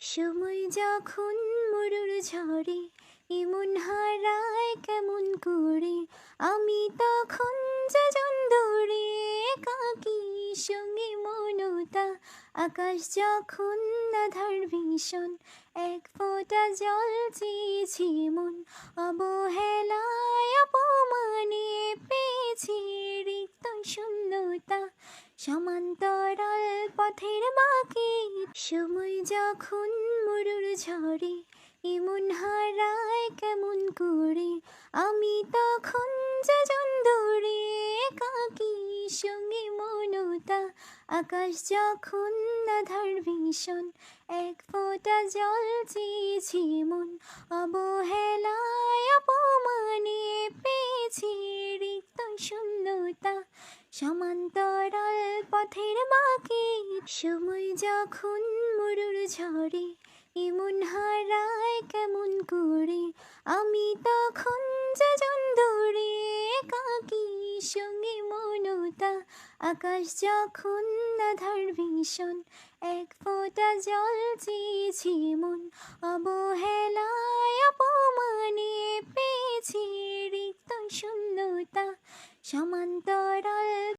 সময় যখন মরুর ঝরে এমন হারায় কেমন করে? আমি তখন যজন দৌড়ে কাকি সঙ্গে মনতা। আকাশ যখন আধার ভীষণ, এক ফোঁটা জল চেয়েছি মন। অবহেলায় অপমানে পেয়েছি রিক্ত শূন্যতা। সমান্তরাল পথের বাকি সময় যখন মরুর ঝরে এমন হারায় কেমন করে? আমি তখন যজন দৌড়ে কাকি সঙ্গে মনতা। আকাশ যখন আধার ভীষণ, এক ফোঁটা জল চেয়েছি মন। অবহেলায় অপমানে পেয়েছি রিক্ত শূন্যতা। সমান্তরাল পথের বাকি সময় যখন মরুর ঝরে এমন হারায় কেমন করে? আমি তখন যজন দৌড়ে কাকি সঙ্গে মনতা, আকাশ যখন আধার ভীষণ, এক ফোঁটা জল চেয়েছি মন, অবহেলায় অপমানে পেয়েছি রিক্ত শূন্যতা সমান্তর